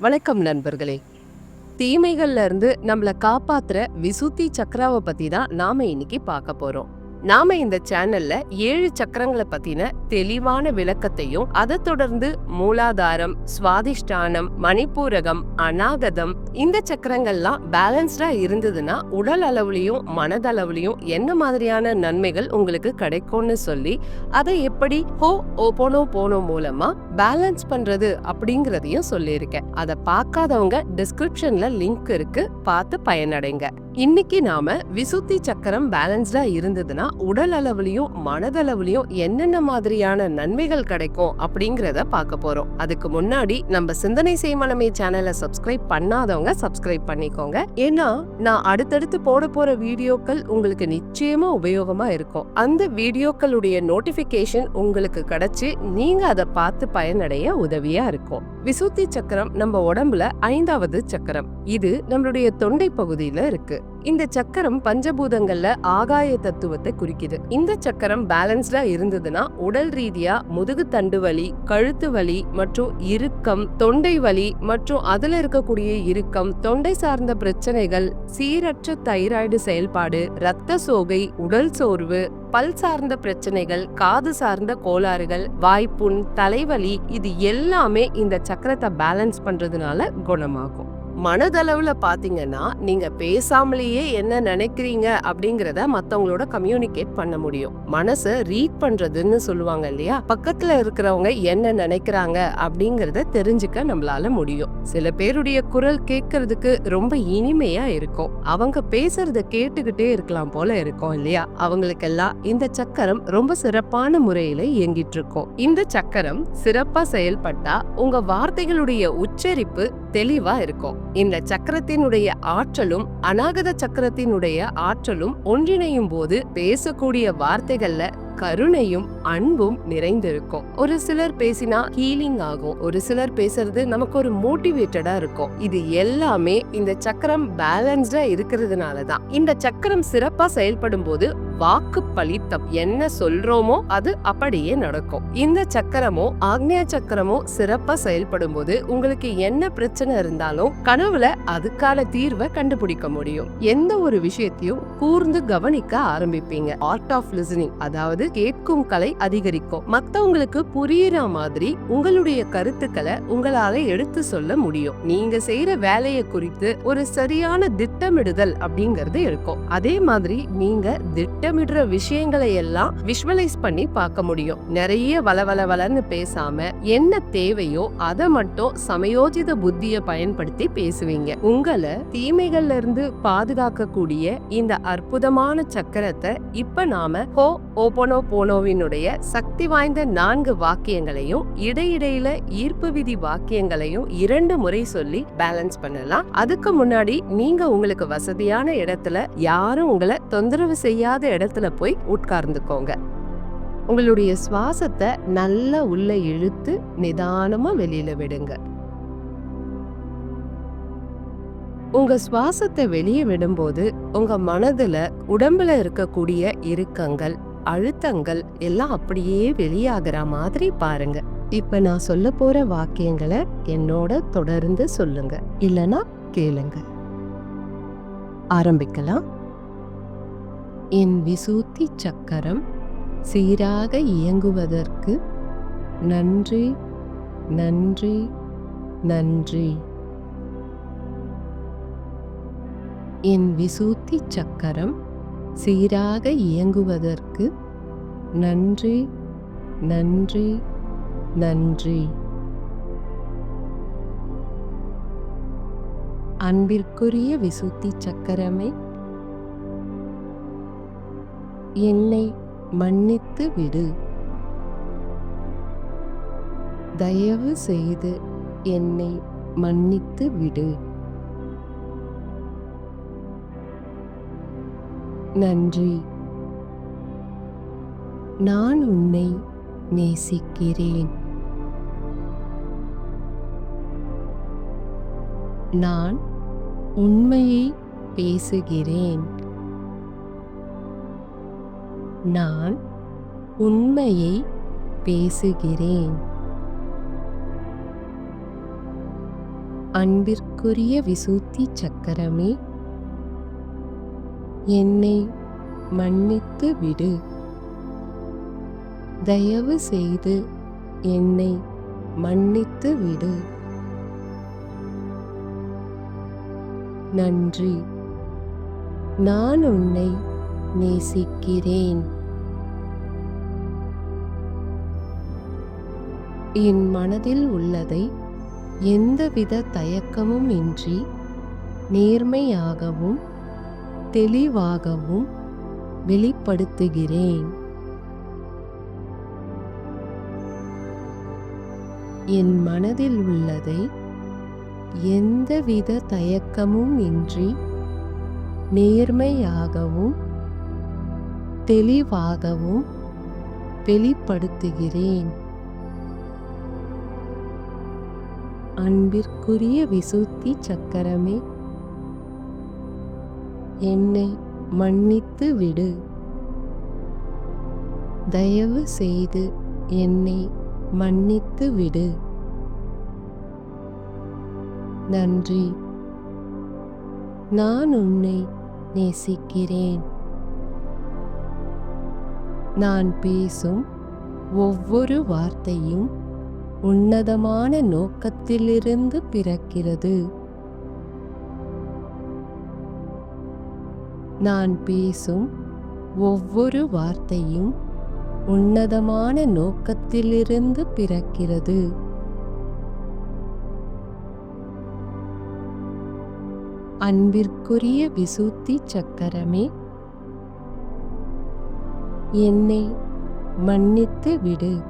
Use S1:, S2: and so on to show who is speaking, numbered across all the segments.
S1: வணக்கம் நண்பர்களே. தீமைகள்ல இருந்து நம்மளை காப்பாத்துற விசுத்தி சக்கராவை பத்தி தான் நாம இன்னைக்கு பார்க்க போறோம். நாம இந்த சேனல்ல ஏழு சக்கரங்களை பத்தின தெளிவான விளக்கத்தையும் அதை தொடர்ந்து மூலாதாரம் சுவாதிஷ்டானம் மணிப்பூரகம் அநாகதம் இந்த சக்கரங்கள்லாம் பேலன்ஸ்டா இருந்ததுன்னா உடல் அளவுலயும் மனதளவுலயும் என்ன மாதிரியான நன்மைகள் உங்களுக்கு கிடைக்கும்னு சொல்லி அதை எப்படி ஹோ ஓபோனோ போனோ மூலமா பேலன்ஸ் பண்றது அப்படிங்கறதையும் சொல்லியிருக்கேன். அதை பார்க்காதவங்க டிஸ்கிரிப்ஷன்ல லிங்க் இருக்கு பார்த்து பயனடைங்க. இன்னைக்கு நாம விசுத்தி சக்கரம் பேலன்ஸ்டா இருந்ததுன்னா உடல் அளவுலயும் மனதளவுலயும் என்னென்ன மாதிரியான நன்மைகள் கிடைக்கும் அப்படிங்கிறத பார்க்க போறோம். அதுக்கு முன்னாடி நம்ம சிந்தனை செய்மனமே சேனலை சப்ஸ்கிரைப் பண்ணாதவங்க சப்ஸ்கிரைப் பண்ணிக்கோங்க. ஏன்னா நான் அடுத்தடுத்து போட போற வீடியோக்கள் உங்களுக்கு நிச்சயமா உபயோகமா இருக்கும். அந்த வீடியோக்களுடைய நோட்டிபிகேஷன் உங்களுக்கு கிடைச்சு நீங்க அதை பார்த்து பயனடைய உதவியா இருக்கும். விசுத்தி சக்கரம் நம்ம உடம்புல ஐந்தாவது சக்கரம். இது நம்மளுடைய தொண்டை பகுதியில இருக்கு. இந்த சக்கரம் பஞ்சபூதங்கள்ல ஆகாய தத்துவத்தை குறிக்குது. இந்த சக்கரம் பேலன்ஸ்டா இருந்ததுன்னா உடல் ரீதியா முதுகு தண்டு வலி கழுத்து வலி மற்றும் இறுக்கம் தொண்டை வலி மற்றும் அதுல இருக்கக்கூடிய இறுக்கம் தொண்டை சார்ந்த பிரச்சனைகள் சீரற்ற தைராய்டு செயல்பாடு இரத்த சோகை உடல் சோர்வு பல் சார்ந்த பிரச்சனைகள் காது சார்ந்த கோளாறுகள் வாய்ப்புண் தலைவலி இது எல்லாமே இந்த சக்கரத்தை பேலன்ஸ் பண்றதுனால குணமாகும். மனதளவுல பாத்தீங்கன்னா நீங்க பேசாமலேயே என்ன நினைக்கிறீங்க அப்படிங்கிறத மத்தவங்களோட கம்யூனிகேட் பண்ண முடியும். மனசை ரீட் பண்றதுன்னு சொல்லுவாங்க இல்லையா? பக்கத்துல இருக்கிறவங்க என்ன நினைக்கிறாங்க அப்படிங்கறத தெரிஞ்சுக்க நம்மளால முடியும். சில பேருடைய குரல் கேட்கறதுக்கு ரொம்ப இனிமையா இருக்கும். அவங்க பேசுறத கேட்டுக்கிட்டே இருக்கலாம் போல இருக்கும் இல்லையா? அவங்களுக்கெல்லாம் இந்த சக்கரம் ரொம்ப சிறப்பான முறையில இயங்கிட்டு இருக்கும். இந்த சக்கரம் சிறப்பா செயல்பட்டா உங்க வார்த்தைகளுடைய உச்சரிப்பு தெளிவா இருக்கும். இந்த சக்கரத்தினுடைய ஆற்றலும் அநாகத சக்கரத்தினுடைய ஆற்றலும் ஒன்றிணையும் போது பேசக்கூடிய வார்த்தைகள்ல கருணையும் அன்பும் நிறைந்திருக்கும். ஒரு சிலர் பேசினா ஹீலிங் ஆகும். ஒரு சிலர் பேசுறது நமக்கு ஒரு மோட்டிவேட்டடா இருக்கும். இது எல்லாமே இந்த சக்கரம் பேலன்ஸ்டா இருக்கிறதுனால தான். இந்த சக்கரம் சிறப்பா செயல்படும் போது வாக்கு பலித்தம் என்ன சொல்றோமோ அது அப்படியே நடக்கும். இந்த சக்கரமோ ஆக்னியா சக்கரமோ சிறப்பா செயல்படும் போது உங்களுக்கு என்ன பிரச்சனை இருந்தாலும் கனவுல அதுக்கான தீர்வை கண்டுபிடிக்க முடியும். எந்த ஒரு விஷயத்தையும் கூர்ந்து கவனிக்க ஆரம்பிப்பீங்க. ஆர்ட் ஆஃப் லிசனிங் அதாவது கேட்கும் கலை அதிகரிக்கும். மத்தவங்களுக்கு புரியுற மாதிரி உங்களுடைய கருத்துக்களை உங்களால எடுத்து சொல்ல முடியும். நீங்க செய்யற வேலையை குறித்து ஒரு சரியான திட்டமிடுதல் அப்படிங்கறது இருக்கும். அதே மாதிரி நீங்க திட்டமிடுற விஷயங்களை எல்லாம் விஷுவலைஸ் பண்ணி பார்க்க முடியும். நிறைய வளவள வளன்னு பேசாம என்ன தேவையோ அதை மட்டும் சமயோஜித புத்தியை பயன்படுத்தி பேசுவீங்க. உங்களை தீமைகள்ல இருந்து பாதுகாக்கக்கூடிய இந்த அற்புதமான சக்கரத்தை இப்ப நாம ஹோ ஓபனோ போனோவினுடைய சக்தி வாய்ந்த நான்கு வாக்கியங்களையும் இடையிடையில ஈர்ப்பு விதி வாக்கியங்களையும் இரண்டு முறை சொல்லி பேலன்ஸ் பண்ணலாம். அதுக்கு முன்னாடி நீங்க உங்களுக்கு வசதியான இடத்துல யாரும் உங்களை தொந்தரவு செய்யாத இடத்துல போய் உட்கார்ந்துக்கோங்க. உங்களுடைய சுவாசத்தை நல்லா உள்ள இழுத்து நிதானமா வெளியில விடுங்க. உங்க சுவாசத்தை வெளியே விடும்போது உங்க மனதுல உடம்புல இருக்கக்கூடிய இறுக்கங்கள் அழுத்தங்கள் எல்லாம் அப்படியே வெளியாகிற மாதிரி பாருங்க. இப்ப நான் சொல்ல போற வாக்கியங்களை என்னோட தொடர்ந்து சொல்லுங்க. இல்லனா கேளுங்க. ஆரம்பிக்கலாம். என் விசூத்தி சக்கரம் சீராக இயங்குவதற்கு நன்றி நன்றி நன்றி. என் விசூத்தி சக்கரம் சீராக இயங்குவதற்கு நன்றி நன்றி நன்றி. அன்பிற்குரிய விசுத்தி சக்கரமே என்னை மன்னித்து விடு. தயவு செய்து என்னை மன்னித்து விடு. நன்றி. நான் உன்னை நேசிக்கிறேன். நான் உண்மையை பேசுகிறேன். நான் உண்மையை பேசுகிறேன். அன்பிற்குரிய விசூத்தி சக்கரமே என்னை மன்னித்து விடு. தயவு செய்து என்னை மன்னித்து விடு. நன்றி. நான் உன்னை நேசிக்கிறேன். என் மனதில் உள்ளதை எந்தவித தயக்கமும் இன்றி நேர்மையாகவும் தெளிவாகவும் வெளிப்படுத்துகிறேன். என் மனதில் உள்ளதை எந்தவித தயக்கமும் இன்றி நேர்மையாகவும் தெளிவாகவும் வெளிப்படுத்துகிறேன். அன்பிற்குரிய விசுத்தி சக்கரமே. என்னை மன்னித்து விடு. தயவு செய்து என்னை மன்னித்து விடு. நன்றி. நான் உன்னை நேசிக்கிறேன். நான் பேசும் ஒவ்வொரு வார்த்தையும் உன்னதமான நோக்கத்திலிருந்து பிறக்கிறது. நான் பேசும் ஒவ்வொரு வார்த்தையும் உன்னதமான நோக்கத்திலிருந்து பிறக்கிறது. அன்பிற்குரிய விசுத்தி சக்கரமே என்னை மன்னித்து விடு.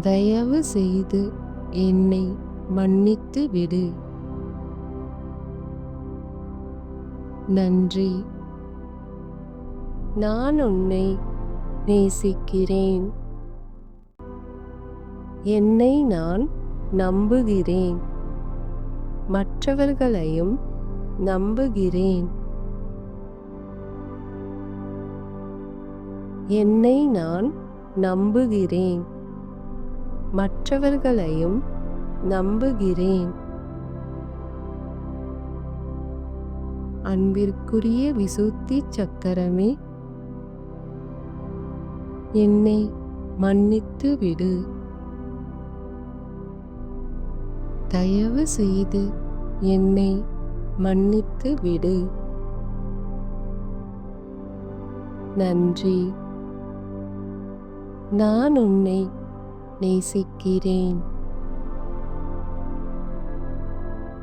S1: தயவு செய்து என்னை மன்னித்து விடு. நன்றி. நான் உன்னை நேசிக்கிறேன். என்னை நான் நம்புகிறேன். மற்றவர்களையும் நம்புகிறேன். என்னை நான் நம்புகிறேன். மற்றவர்களையும் நம்புகிறேன். அன்பிற்குரிய விசுத்தி சக்கரமே. என்னை மன்னித்து விடு. தயவு செய்து என்னை மன்னித்து விடு. நன்றி. நான் உன்னை நேசிக்கிறேன்.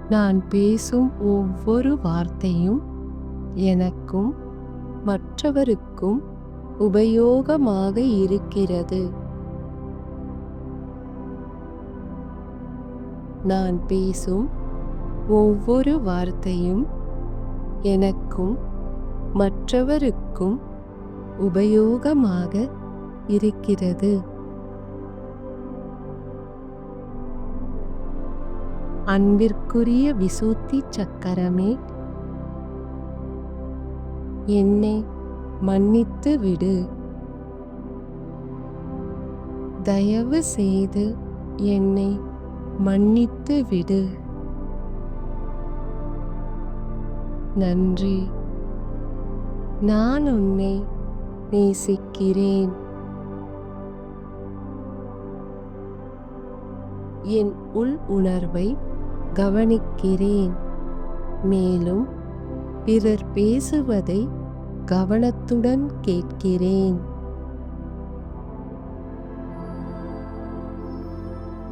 S1: நான் பேசும் ஒவ்வொரு வார்த்தையும் எனக்கும் மற்றவருக்கும் உபயோகமாக இருக்கிறது. நான் பேசும் ஒவ்வொரு வார்த்தையும் எனக்கும் மற்றவருக்கும் உபயோகமாக இருக்கிறது. அன்பிற்குரிய விசூத்தி சக்கரமே. என்னை மன்னித்து விடு. தயவு செய்து என்னை மன்னித்து விடு. நன்றி. நான் உன்னை நேசிக்கிறேன். என் உள் உணர்வை கவனிக்கிறேன். மேலும் பிறர் பேசுவதை கவனத்துடன் கேட்கிறேன்.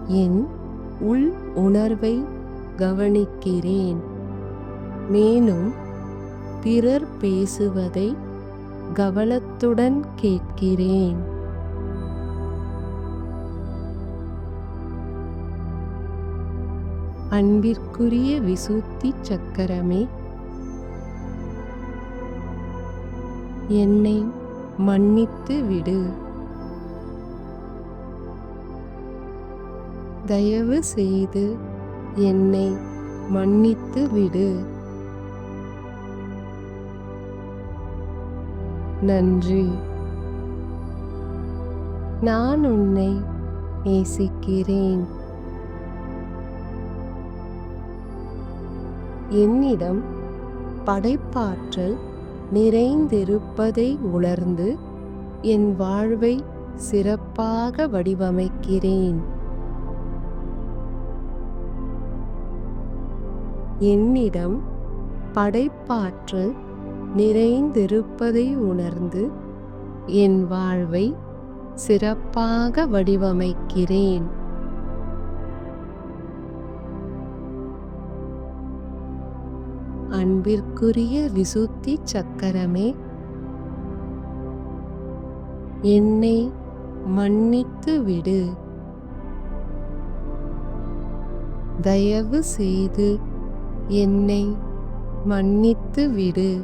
S1: என் உள் உணர்வை கவனிக்கிறேன். மேலும் பிறர் பேசுவதை கவனத்துடன் கேட்கிறேன். அன்பிற்குரிய விசுத்தி சக்கரமே. என்னை மன்னித்து விடு. தயவு செய்து என்னை மன்னித்து விடு. நன்றி. நான் உன்னை நேசிக்கிறேன். என்னிடம் படைப்பாற்றல் நிறைந்திருப்பதை உணர்ந்து என் வாழ்வை சிறப்பாக வடிவமைக்கிறேன். என்னிடம் படைப்பாற்றல் நிறைந்திருப்பதை உணர்ந்து என் வாழ்வை சிறப்பாக வடிவமைக்கிறேன். அன்பிற்குரிய விசுத்தி சக்கரமே. என்னை மன்னித்து விடு. தயவு செய்து என்னை மன்னித்து விடு.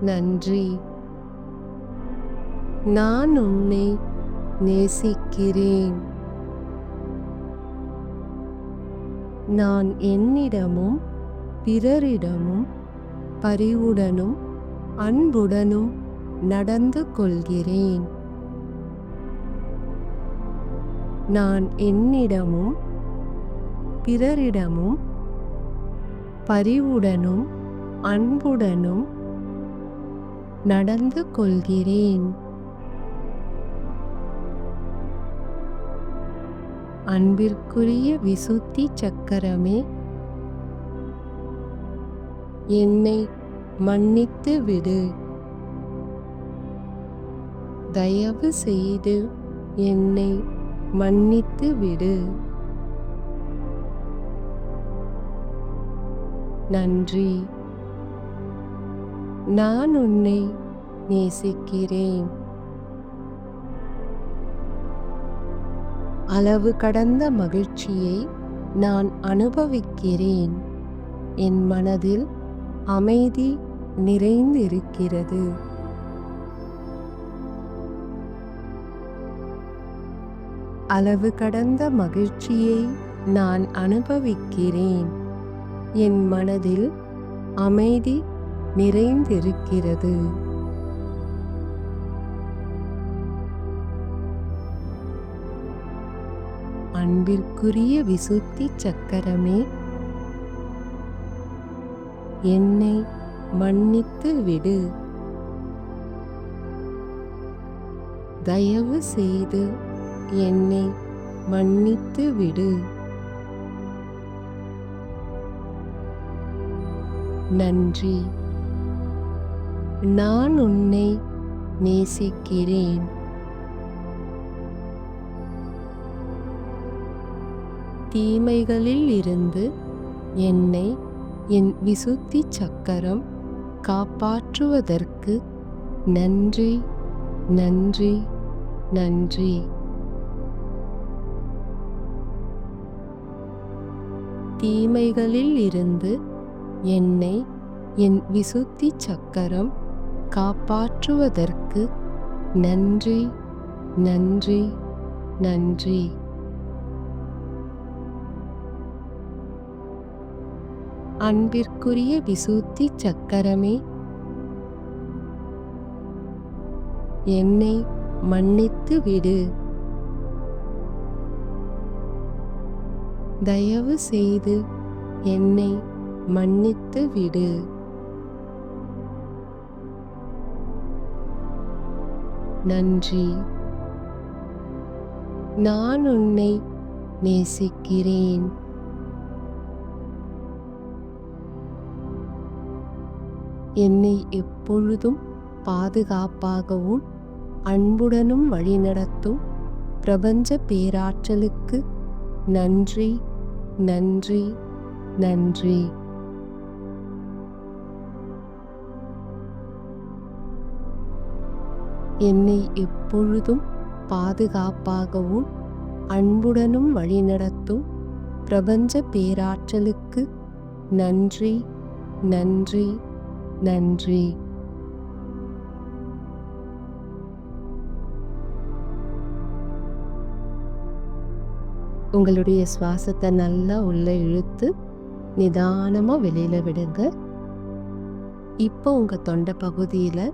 S1: நன்றி. நான் உன்னை நேசிக்கிறேன். நான் என்னிடமும் பிறரிடமும் பரிவுடனும் அன்புடனும் நடந்து கொள்கிறேன். நான் என்னிடமும் பிறரிடமும் பரிவுடனும் அன்புடனும் நடந்து கொள்கிறேன். அன்பிற்குரிய விசுத்தி சக்கரமே. என்னை மன்னித்து விடு. தயவு செய்து என்னை மன்னித்து விடு. நன்றி. நான் உன்னை நேசிக்கிறேன். அளவு கடந்த மகிழ்ச்சியை நான் அனுபவிக்கிறேன். என் மனதில் அமைதி நிறைந்திருக்கிறது. அளவு கடந்த மகிழ்ச்சியை நான் அனுபவிக்கிறேன். என் மனதில் அமைதி நிறைந்திருக்கிறது. அன்பிற்குரிய விசுத்தி சக்கரமே. என்னை மன்னித்து விடு. தயவு செய்து என்னை மன்னித்து விடு. நன்றி. நான் உன்னை நேசிக்கிறேன். தீமைகளில் இருந்து என்னை என் விசுத்தி சக்கரம் காப்பாற்றுவதற்கு நன்றி நன்றி நன்றி. தீமைகளில் இருந்து என்னை என் விசுத்தி சக்கரம் காப்பாற்றுவதற்கு நன்றி நன்றி நன்றி. அன்பிற்குரிய விசூத்தி சக்கரமே. என்னை மன்னித்து விடு. தயவு செய்து என்னை மன்னித்து விடு. நன்றி. நான் உன்னை நேசிக்கிறேன். என்னை எப்பொழுதும் பாதுகாப்பாகவும் அன்புடனும் வழிநடத்தும் பிரபஞ்ச பேராற்றலுக்கு நன்றி நன்றி நன்றி. என்னை எப்பொழுதும் பாதுகாப்பாகவும் அன்புடனும் வழிநடத்தும் பிரபஞ்ச பேராற்றலுக்கு நன்றி நன்றி. நன்றி. உங்களுடைய சுவாசத்தை நல்லா உள்ளே இழுத்து நிதானமாக வெளியில் விடுங்க. இப்போ உங்கள் தொண்டை பகுதியில்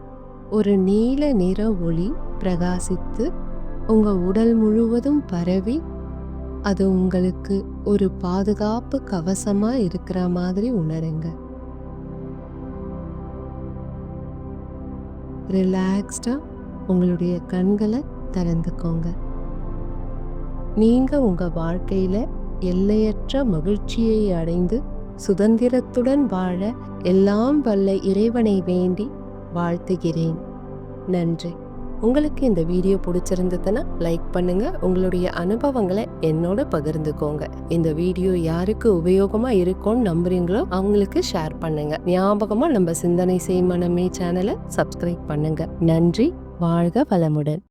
S1: ஒரு நீல நிற ஒளி பிரகாசித்து உங்கள் உடல் முழுவதும் பரவி அது உங்களுக்கு ஒரு பாதுகாப்பு கவசமாக இருக்கிற மாதிரி உணருங்க. ரிலாக்ஸ்டாக உங்களுடைய கண்களை திறந்துக்கோங்க. நீங்கள் உங்கள் வாழ்க்கையில் எல்லையற்ற மகிழ்ச்சியை அடைந்து சுதந்திரத்துடன் வாழ எல்லாம் வல்ல இறைவனை வேண்டி வாழ்த்துகிறேன். நன்றி. உங்களுக்கு இந்த வீடியோ பிடிச்சிருந்ததுன்னா லைக் பண்ணுங்க. உங்களுடைய அனுபவங்களை என்னோட பகிர்ந்துக்கோங்க. இந்த வீடியோ யாருக்கு உபயோகமா இருக்கும்னு நம்புறீங்களோ அவங்களுக்கு ஷேர் பண்ணுங்க. ஞாபகமா நம்ம சிந்தனை செய்மனமே சேனலை சப்ஸ்கிரைப் பண்ணுங்க. நன்றி. வாழ்க வளமுடன்.